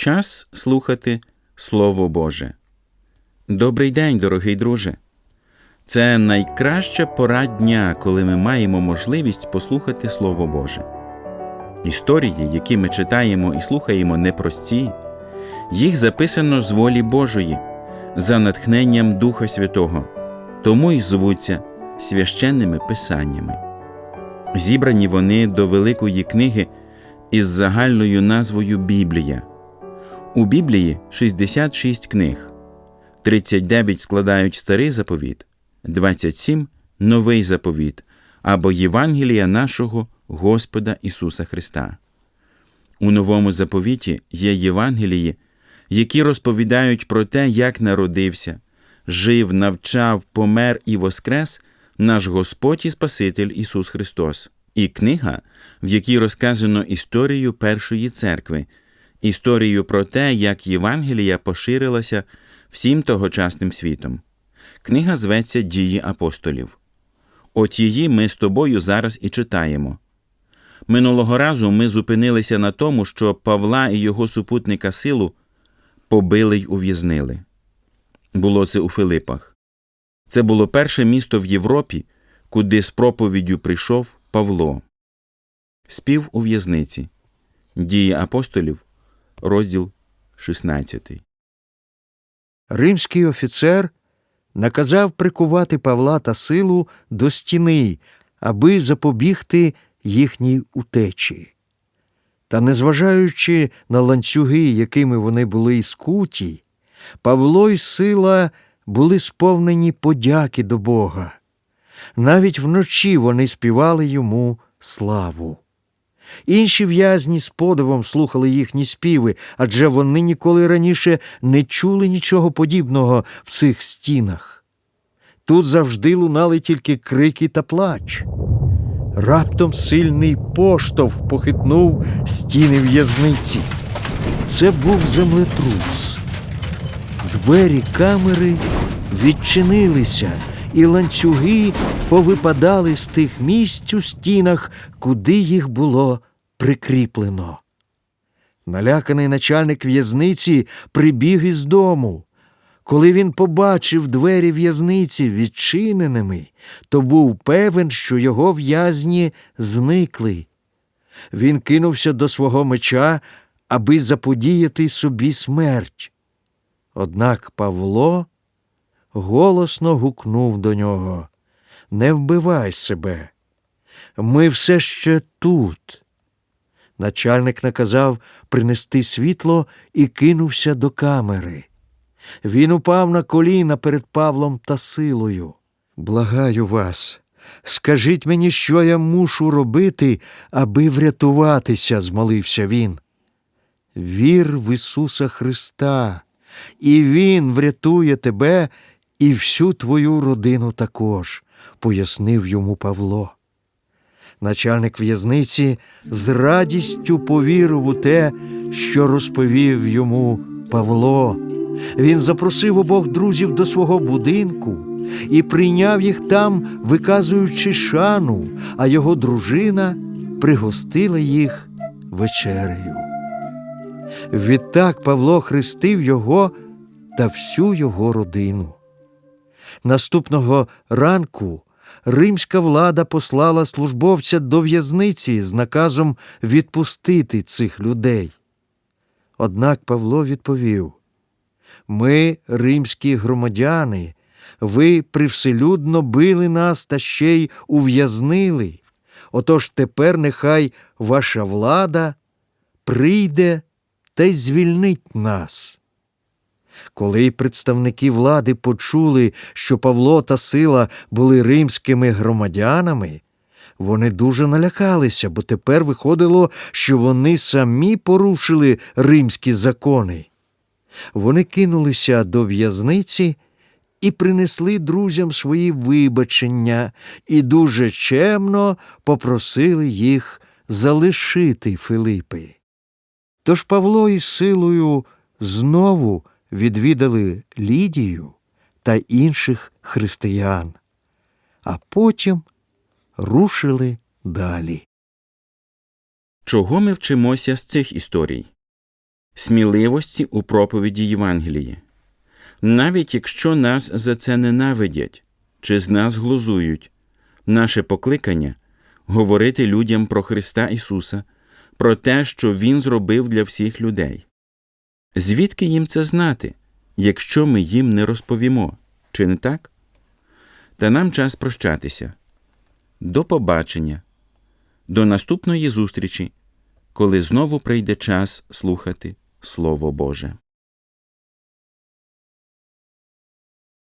Час слухати Слово Боже. Добрий день, дорогий друже. Це найкраща пора дня, коли ми маємо можливість послухати Слово Боже. Історії, які ми читаємо і слухаємо, непрості, їх записано з волі Божої, за натхненням Духа Святого, тому й звуться священними писаннями. Зібрані вони до великої книги із загальною назвою Біблія. У Біблії 66 книг, 39 складають старий заповіт, 27 новий заповіт або Євангелія нашого Господа Ісуса Христа. У новому заповіті є Євангелії, які розповідають про те, як народився, жив, навчав, помер і воскрес наш Господь і Спаситель Ісус Христос, і книга, в якій розказано історію Першої церкви, історію про те, як Євангелія поширилася всім тогочасним світом. Книга зветься Дії апостолів. От її ми з тобою зараз і читаємо. Минулого разу ми зупинилися на тому, що Павла і його супутника силу побили й ув'язнили. Було це у Филипах. Це було перше місто в Європі, куди з проповіддю прийшов Павло. Спів у в'язниці. Дії апостолів, розділ 16. Римський офіцер наказав прикувати Павла та силу до стіни, аби запобігти їхній утечі. Та, незважаючи на ланцюги, якими вони були скуті, Павло й сила були сповнені подяки до Бога. Навіть вночі вони співали йому славу. Інші в'язні з подивом слухали їхні співи, адже вони ніколи раніше не чули нічого подібного в цих стінах. Тут завжди лунали тільки крики та плач. Раптом сильний поштовх похитнув стіни в'язниці. Це був землетрус. Двері камери відчинилися, і ланцюги повипадали з тих місць у стінах, куди їх було прикріплено. Наляканий начальник в'язниці прибіг із дому. Коли він побачив двері в'язниці відчиненими, то був певен, що його в'язні зникли. Він кинувся до свого меча, аби заподіяти собі смерть. Однак Павло голосно гукнув до нього Не вбивай себе. Ми все ще тут. Начальник наказав принести світло і кинувся до камери. Він упав на коліна перед Павлом та силою. Благаю вас, скажіть мені, що я мушу робити, аби врятуватися, змолився він. Вір в Ісуса Христа, і Він врятує тебе і всю твою родину також, пояснив йому Павло. Начальник в'язниці з радістю повірив у те, що розповів йому Павло. Він запросив обох друзів до свого будинку і прийняв їх там, виказуючи шану, а його дружина пригостила їх вечерею. Відтак Павло хрестив його та всю його родину. Наступного ранку римська влада послала службовця до в'язниці з наказом відпустити цих людей. Однак Павло відповів Ми, римські громадяни, ви привселюдно били нас та ще й ув'язнили. Отож тепер нехай ваша влада прийде та й звільнить нас. Коли представники влади почули, що Павло та сила були римськими громадянами, вони дуже налякалися, бо тепер виходило, що вони самі порушили римські закони. Вони кинулися до в'язниці і принесли друзям свої вибачення і дуже чемно попросили їх залишити Филипи. Тож Павло із силою знову відвідали Лідію та інших християн, а потім рушили далі. Чого ми вчимося з цих історій? сміливості у проповіді Євангелії. Навіть якщо нас за це ненавидять чи з нас глузують, наше покликання говорити людям про Христа Ісуса, про те, що Він зробив для всіх людей. Звідки їм це знати, якщо ми їм не розповімо, чи не так? Та нам час прощатися. До побачення, до наступної зустрічі, коли знову прийде час слухати Слово Боже.